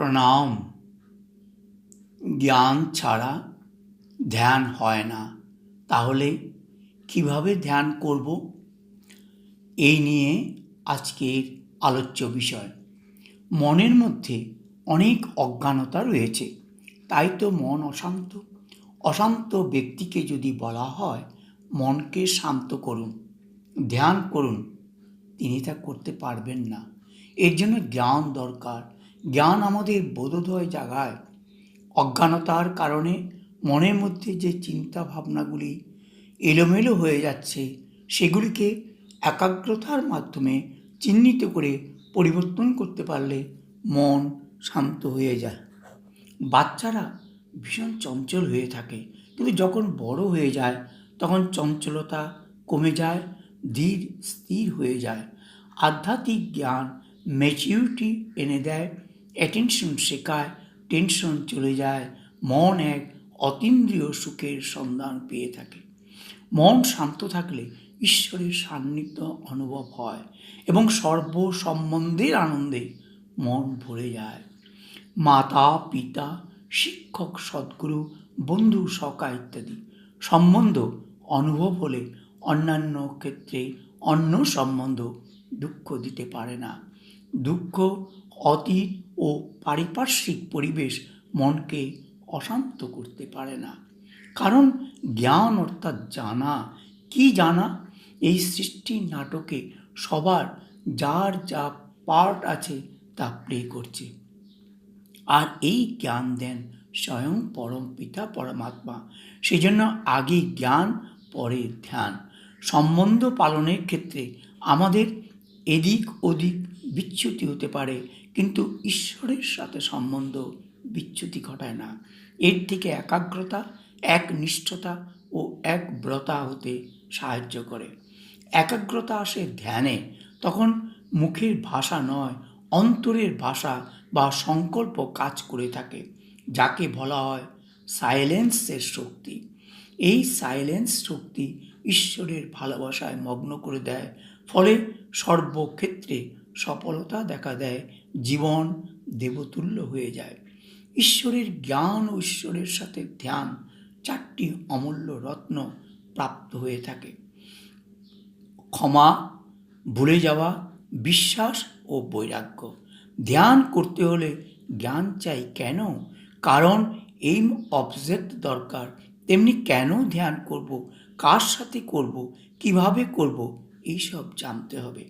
প্রণাম। জ্ঞান ছাড়া ধ্যান হয় না। তাহলে কীভাবে ধ্যান করব? এই নিয়ে আজকের আলোচ্য বিষয়। মনের মধ্যে অনেক অজ্ঞানতা রয়েছে। তাই তো মন অশান্ত। অশান্ত ব্যক্তিকে যদি বলা হয়, মনকে শান্ত করুন, ধ্যান করুন, তিনি তা করতে পারবেন না। এর জন্য জ্ঞান দরকার। জ্ঞান আমাদের বোধোদয় জাগায়। অজ্ঞানতার কারণে মনের মধ্যে যে চিন্তা ভাবনাগুলি এলোমেলো হয়ে যাচ্ছে, সেগুলিকে একাগ্রতার মাধ্যমে চিহ্নিত করে পরিবর্তন করতে পারলে মন শান্ত হয়ে যায়। বাচ্চারা ভীষণ চঞ্চল হয়ে থাকে, কিন্তু যখন বড় হয়ে যায়, তখন চঞ্চলতা কমে যায়, ধীর স্থির হয়ে যায়। আধ্যাত্মিক জ্ঞান ম্যাচিউরিটি এনে দেয় অ্যাটেনশন শেখায় টেনশন চলে যায়, মন এক অতীন্দ্রিয় সুখের সন্ধান পেয়ে থাকে। মন শান্ত থাকলে ঈশ্বরের সান্নিধ্য অনুভব হয় এবং সর্ব সম্বন্ধের আনন্দে মন ভরে যায়। মাতা, পিতা, শিক্ষক, সদ্গুরু, বন্ধু সকা ইত্যাদি সম্বন্ধ অনুভব হলে অন্যান্য ক্ষেত্রে অন্য সম্বন্ধ দুঃখ দিতে পারে না। দুঃখ অতীত ও পারিপার্শ্বিক পরিবেশ মনকে অশান্ত করতে পারে না। কারণ জ্ঞান অর্থাৎ জানা, কি জানা? এই সৃষ্টির নাটকে সবার যার যা পার্ট আছে তা প্লে করছে। আর এই জ্ঞান দেন স্বয়ং পরম পিতা পরমাত্মা। সেজন্য আগে জ্ঞান, পরে ধ্যান। সম্বন্ধ পালনের ক্ষেত্রে আমাদের এদিক ওদিক বিচ্যুতি হতে পারে, কিন্তু ঈশ্বরের সাথে সম্বন্ধ বিচ্যুতি ঘটায় না। এর থেকে একাগ্রতা একনিষ্ঠতা ও এক ব্রতা হতে সাহায্য করে। একাগ্রতা আসে ধ্যানে, তখন মুখের ভাষা নয়, অন্তরের ভাষা বা সংকল্প কাজ করে থাকে, যাকে বলা হয় সাইলেন্সের শক্তি। এই সাইলেন্স শক্তি ঈশ্বরের ভালোবাসায় মগ্ন করে দেয়। ফলে সর্বক্ষেত্রে সফলতা দেখা দেয়। জীবন দেবতুল্য হয়ে যায়। ঈশ্বরের জ্ঞান ও ঈশ্বরের সাথে ধ্যান চারটি অমূল্য রত্ন প্রাপ্ত হয়ে থাকে। ক্ষমা, ভুলে যাওয়া, বিশ্বাস ও বৈরাগ্য। ধ্যান করতে হলে জ্ঞান চাই কেন? কারণ এই অবজেক্ট দরকার। তেমনি কেন ধ্যান করব? কার সাথে করব? কীভাবে করব? এইসব জানতে হবে।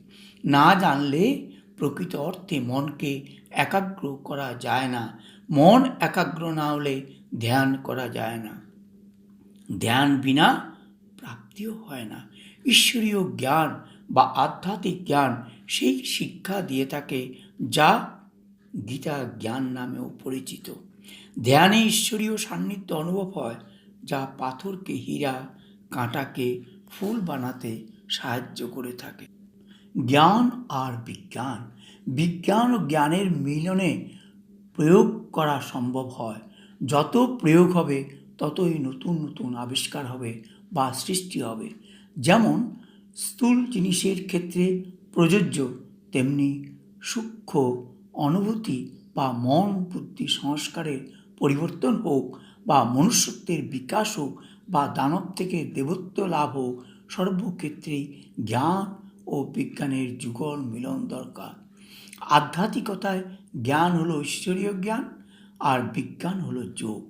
না জানলে প্রকৃত অর্থে মনকে একাগ্র করা যায় না। মন একাগ্র না হলে ধ্যান করা যায় না। ধ্যান বিনা প্রাপ্তিও হয় না। ঈশ্বরীয় জ্ঞান বা আধ্যাত্মিক জ্ঞান সেই শিক্ষা দিয়ে থাকে যা গীতা জ্ঞান নামেও পরিচিত। ধ্যানে ঈশ্বরীয় সান্নিধ্য অনুভব হয় যা পাথরকে হীরা কাঁটাকে ফুল বানাতে সাহায্য করে থাকে। জ্ঞান আর বিজ্ঞান। বিজ্ঞান ও জ্ঞানের মিলনে প্রয়োগ করা সম্ভব হয়। যত প্রয়োগ হবে, ততই নতুন নতুন আবিষ্কার হবে বা সৃষ্টি হবে। যেমন, স্থূল জিনিসের ক্ষেত্রে প্রযোজ্য, তেমনি সূক্ষ্ম অনুভূতি বা মন বুদ্ধি সংস্কারের পরিবর্তন হোক বা মনুষ্যত্বের বিকাশ হোক বা দানব থেকে দেবত্ব লাভ হোক সর্বক্ষেত্রেই জ্ঞান ও বিজ্ঞানের যুগল মিলন দরকার। আধ্যাত্মিকতায় জ্ঞান হলো ঈশ্বরীয় জ্ঞান আর বিজ্ঞান হলো যোগ।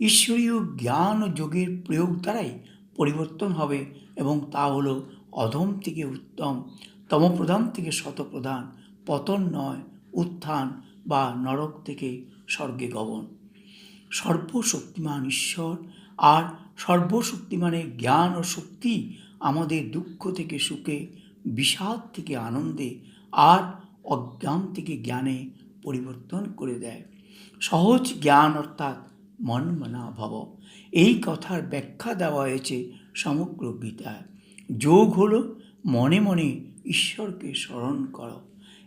ঈশ্বরীয় জ্ঞান ও যোগের প্রয়োগ দ্বারাই পরিবর্তন হবে এবং তা হলো অধম থেকে উত্তম, তমপ্রধান থেকে শতপ্রধান, পতন নয়, উত্থান বা নরক থেকে স্বর্গে গমন। সর্বশক্তিমান ঈশ্বর আর সর্বশক্তিমানের জ্ঞান ও শক্তি আমাদের দুঃখ থেকে সুখে, বিষাদ থেকে আনন্দে আর অজ্ঞান থেকে জ্ঞানে পরিবর্তন করে দেয়। সহজ জ্ঞান অর্থাৎ মন মনা ভব। এই কথার ব্যাখ্যা দেওয়া হয়েছে সমগ্র গীতায়। যোগ হলো মনে মনে ঈশ্বরকে স্মরণ করো।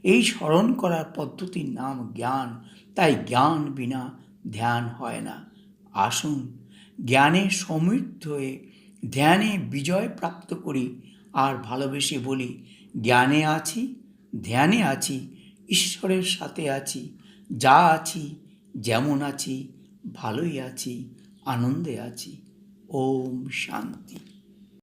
এই স্মরণ করার পদ্ধতির নাম জ্ঞান। তাই জ্ঞান বিনা ধ্যান হয় না। আসুন জ্ঞানে সমৃদ্ধ হয়ে ধ্যানে বিজয় প্রাপ্ত করি। আর ভালোবেসে বলি, জ্ঞানে আছি, ধ্যানে আছি, ঈশ্বরের সাথে আছি, যা আছি, যেমন আছি, ভালোই আছি, আনন্দে আছি। ওম শান্তি।